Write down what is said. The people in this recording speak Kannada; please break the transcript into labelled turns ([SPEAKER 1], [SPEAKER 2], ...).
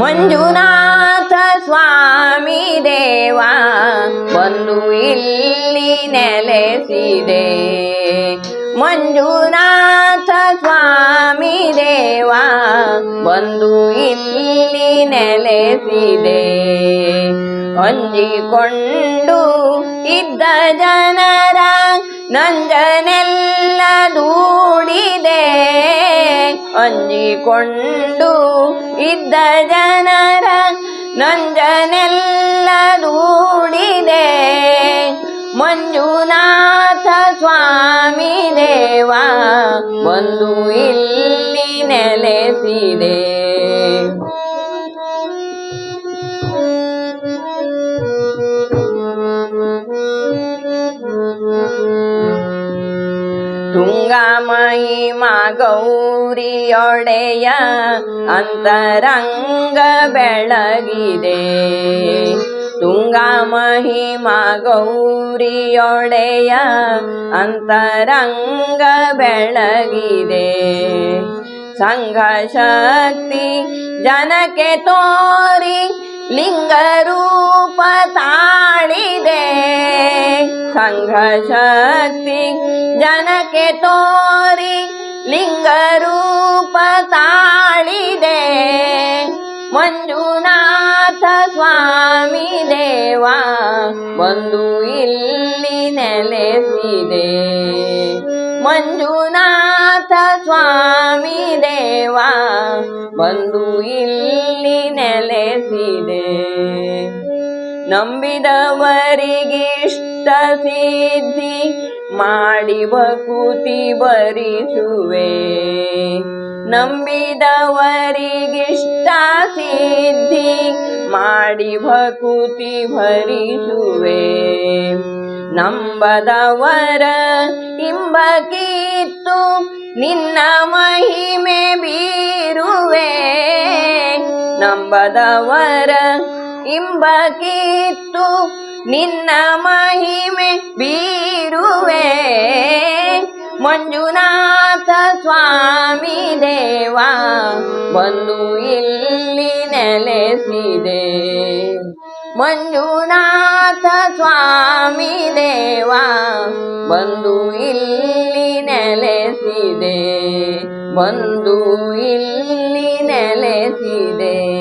[SPEAKER 1] ಮಂಜುನಾಥ ಸ್ವಾಮಿ ದೇವ, ಬಂದು ಇಲ್ಲಿ ನೆಲೆಸಿದೆ. ಮಂಜುನಾಥ ಸ್ವಾಮಿ ದೇವ, ಬಂದು ಇಲ್ಲಿ ನೆಲೆಸಿದೆ. ಹೊಂದಿಕೊಂಡು ಇದ್ದ ಜನರ ನಂಜನೆಲ್ಲ ದೂಡಿದೆ ಅಂಜಿಕೊಂಡು ಇದ್ದ ಜನರ ನಂಜನೆಲ್ಲ ದೂಡಿದೆ ಮಂಜುನಾಥ ಸ್ವಾಮಿ ದೇವ ಬಂದು ಇಲ್ಲಿ ನೆಲೆಸಿದೆ. ತುಂಗಮಹಿಮ ಗೌರಿಯೊಡೆಯ ಅಂತರಂಗ ಬೆಳಗಿದೆ. ತುಂಗಮಹಿಮ ಗೌರಿಯೊಡೆಯ ಅಂತರಂಗ ಬೆಳಗಿದೆ. ಸಂಘ ಶಕ್ತಿ ಜನಕ್ಕೆ ತೋರಿ ಲಿಂಗರೂಪ ತಾಳಿದೆ ಸಂಘ ಶಕ್ತಿ ಜನಕ್ಕೆ ತೋರಿ ಲಿಂಗರೂಪ ತಾಳಿದೆ. ಮಂಜುನಾಥ ಸ್ವಾಮಿ ದೇವ ಬಂದು ಇಲ್ಲಿ ನೆಲೆಸಿದೆ. ಮಂಜುನಾಥ ಸ್ವಾಮಿ ದೇವ ಬಂದು ಇಲ್ಲಿ ನೆಲೆಸಿದೆ. ನಂಬಿದವರಿಗಿಷ್ಟ ಸಿದ್ಧಿ ಮಾಡಿ ಬಕುತಿ ಬರಿಸುವೆ ನಂಬಿದವರಿಗಿಷ್ಟ ಸಿದ್ಧಿ ಮಾಡಿ ಭಕುತಿ ಭರಿಸುವೆ. ನಂಬದವರ ಇಂಬಕಿತ್ತು ನಿನ್ನ ಮಹಿಮೆ ಬೀರುವೆ. ನಂಬದವರ ಇಂಬಕಿತ್ತು ನಿನ್ನ ಮಹಿಮೆ ಬೀರುವೆ. ಮಂಜುನಾಥ ಸ್ವಾಮಿ ದೇವ, ಬಂದು ಇಲ್ಲಿ ನೆಲೆಸಿದೆ. ಮಂಜುನಾಥ ಸ್ವಾಮಿ ದೇವ, ಬಂದು ಇಲ್ಲಿ ನೆಲೆಸಿದೆ. ಬಂದು ಇಲ್ಲಿ ನೆಲೆಸಿದೆ.